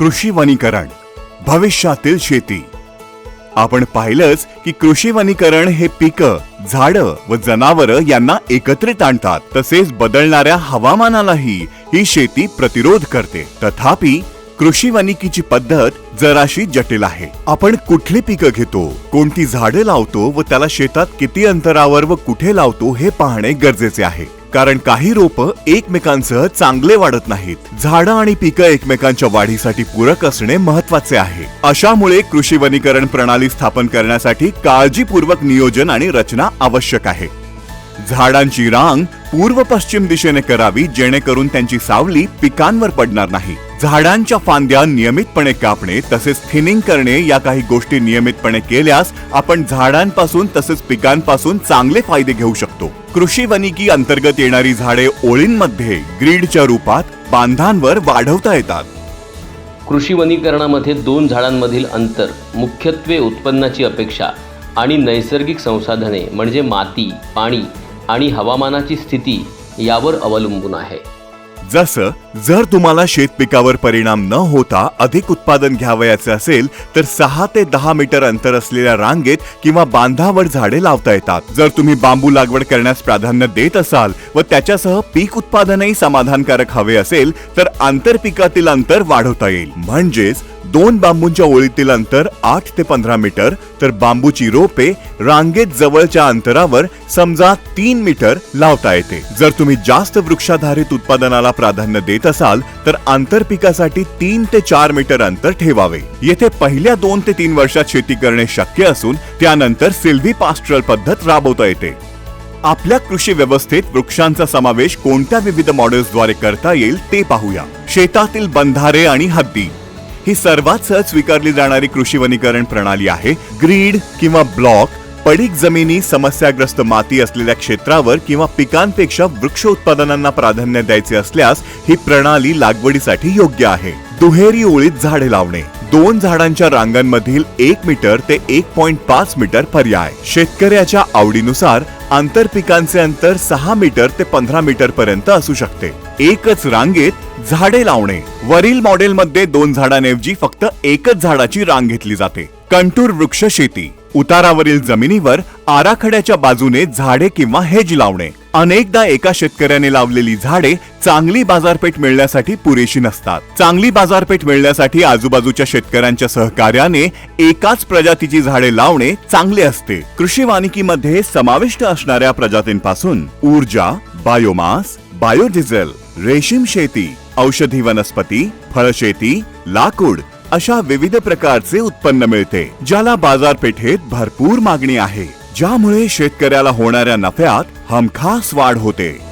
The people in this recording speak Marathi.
कृषी वनीकरण भविष्यातील शेती. आपण पाहिलंच की कृषी वनीकरण हे पिकं झाडं व जनावरं यांना एकत्रित आणतात. तसेच बदलणाऱ्या हवामानालाही ही शेती प्रतिरोध करते. तथापि कृषी वनिकीची पद्धत जराशी जटिल आहे. आपण कुठली पिकं घेतो कोणती झाडं लावतो व त्याला शेतात किती अंतरावर व कुठे लावतो हे पाहणे गरजेचे आहे. कारण काही रोप एकमेकांसह चांगले वाढत नाहीत. झाडं आणि पिकं एकमेकांच्या वाढीसाठी पूरक असणे महत्त्वाचे आहे. अशामुळे कृषी वनीकरण प्रणाली स्थापन करण्यासाठी काळजीपूर्वक नियोजन आणि रचना आवश्यक आहे. झाडांची रांग पूर्व पश्चिम दिशेने करावी जेणेकरून त्यांची सावली पिकांवर पडणार नाही. झाडांच्या फांद्या नियमितपणे कापणे तसेच थिनिंग करणे या काही गोष्टी नियमितपणे केल्यास आपण झाडांपासून तसेच पिकांपासून चांगले फायदे घेऊ शकतो. कृषी वनिकी अंतर्गत येणारी झाडे ओळींमध्ये ग्रीडच्या रूपात बांधांवर वाढवता येतात. कृषी वनीकरणामध्ये दोन झाडांमधील अंतर मुख्यत्वे उत्पन्नाची अपेक्षा आणि नैसर्गिक संसाधने म्हणजे माती पाणी आणि हवामानाची स्थिती यावर अवलंबून आहे. जसं जर तुम्हाला शेत पिकावर परिणाम न होता अधिक उत्पादन घ्यावयाचे असेल तर सहा ते दहा मीटर अंतर असलेल्या रांगेत किंवा बांधावर झाडे लावता येतात. जर तुम्ही बांबू लागवड करण्यास प्राधान्य देत असाल व त्याच्यासह पीक उत्पादनही समाधानकारक हवे असेल तर आंतरपिकातील अंतर वाढवता येईल. म्हणजेच दोन बांबूंच्या ओळीतील अंतर आठ ते पंधरा मीटर तर बांबूची रोपे रांगेत जवळच्या अंतरावर समजा तीन मीटर लावता येते. जर तुम्ही जास्त वृक्षाधारित उत्पादनाला प्राधान्य देत असाल तर आंतरपिकासाठी तीन ते चार मीटर अंतर ठेवावे. येथे पहिल्या दोन ते तीन वर्षात शेती करणे शक्य असून त्यानंतर सिल्व्ही पास्ट्रल पद्धत राबवता येते. आपल्या कृषी व्यवस्थेत वृक्षांचा समावेश कोणत्या विविध मॉडेल्सद्वारे करता येईल ते पाहूया. शेतातील बंधारे आणि हद्दी. ही सर्वात सहज स्वीकारली जाणारी कृषी वनीकरण प्रणाली आहे. ग्रीड किंवा ब्लॉक पडीक जमिनी समस्याग्रस्त माती असलेल्या क्षेत्रावर किंवा पिकांपेक्षा वृक्ष उत्पादनांना प्राधान्य द्यायचे असल्यास ही प्रणाली लागवडीसाठी योग्य आहे. दुहेरी ओळीत झाडे लावणे. दोन झाडांच्या रांगांमधील एक मीटर ते एक पॉइंट पाच मीटर पर्याय. शेतकऱ्याच्या आवडीनुसार आंतर पिकांचे अंतर सहा मीटर ते पंधरा मीटर पर्यंत असू शकते. एकच रांगेत झाडे लावणे. वरील मॉडेलमध्ये दोन झाडांऐवजी फक्त एकच झाडाची रांग घेतली जाते. कंटूर वृक्ष शेती. उतारावरील जमिनीवर आराखड्याच्या बाजूने झाडे किंवा हेज लावणे. अनेकदा एका शेतकऱ्याने लावलेली झाडे चांगली बाजारपेठ मिळण्यासाठी पुरेशी नसतात. चांगली बाजारपेठ मिळण्यासाठी आजूबाजूच्या शेतकऱ्यांच्या सहकार्याने एकाच प्रजातीची झाडे लावणे चांगले असते. कृषी वानिकीमध्ये समाविष्ट असणाऱ्या प्रजातींपासून ऊर्जा बायोमास बायोडिझेल रेशीम शेती औषधी वनस्पती फळशेती लाकूड अशा विविध प्रकारचे उत्पन्न मिळते ज्याला बाजारपेठेत भरपूर मागणी आहे ज्यामुळे शेतकऱ्याला होणाऱ्या नफ्यात हमखास वाढ होते.